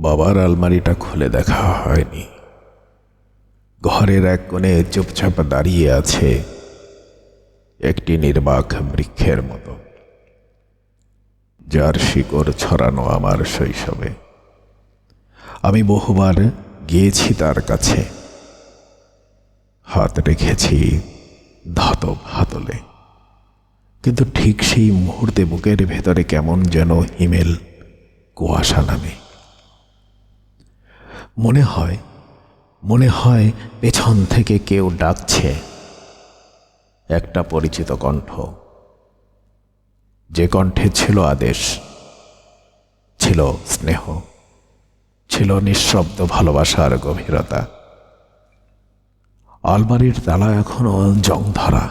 বাবার আলমারিটা খুলে দেখা হয়নি। ঘরের এক কোণে চুপচাপ দাঁড়িয়ে আছে একটি নির্বাক বৃক্ষের মতো। যার শিকড় ছড়ানো আমার শৈশবে। আমি বহুবার গিয়েছি তার কাছে। হাত রেখেছি ধাতব হাতলে। কিন্তু ঠিক সেই মুহূর্তে বুকের ভেতরে কেমন যেন হিমেল কুয়াশা নামে। মনে হয় মনে হয় পেছন থেকে কেউ ডাকছে। একটা পরিচিত কণ্ঠ। যে কণ্ঠে ছিল আদেশ, ছিল স্নেহ, ছিল নিঃশব্দ ভালোবাসার গভীরতা। আলমারির তালা এখনও জং ধরা।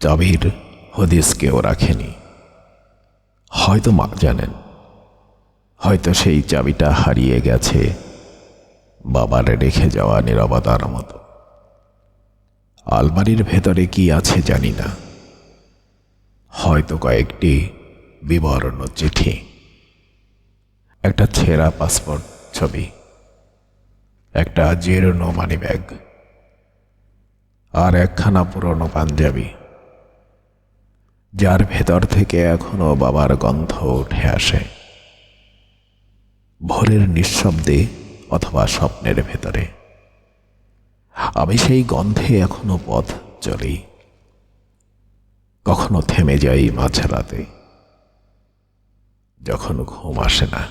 চাবির হদিস কেউ রাখেনি। হয়তো মা জানেন। হয়তো সেই চাবিটা হারিয়ে গেছে। বাবার রেখে যাওয়া নিরবতার মতো। আলমারির ভেতরে কি আছে জানি না। হয়তো কয়েকটি বিবরণ চিঠি। একটা ছেঁড়া পাসপোর্ট ছবি। একটা জীর্ণ মানি ব্যাগ। আর একখানা পুরনো পাঞ্জাবি। যার ভেতর থেকে এখনও বাবার গন্ধ উঠে আসে। ভোরের নিঃশব্দে অথবা স্বপ্নের ভেতরে। আমি সেই গন্ধে এখনও পথ চলি। কখনো থেমে যাই মাঝরাতে। যখন ঘুম আসে না।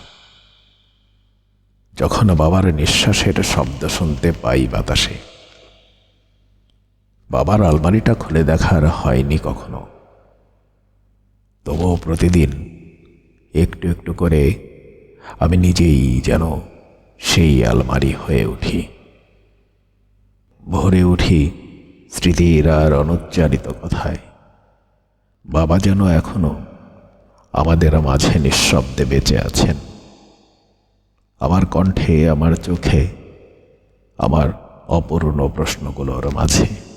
যখন বাবার নিঃশ্বাসের শব্দ শুনতে পাই বাতাসে। বাবার আলমারিটা খুলে দেখার হয়নি কখনো। তবুও প্রতিদিন একটু একটু করে আমি নিজেই যেন সেই আলমারি হয়ে উঠি। ভোরে উঠি স্মৃতির আর অনুচ্চারিত কথায়। বাবা যেন এখনও আমাদের মাঝে নিঃশব্দে বেঁচে আছেন। আমার কণ্ঠে, আমার চোখে, আমার অপূর্ণ প্রশ্নগুলোর মাঝে।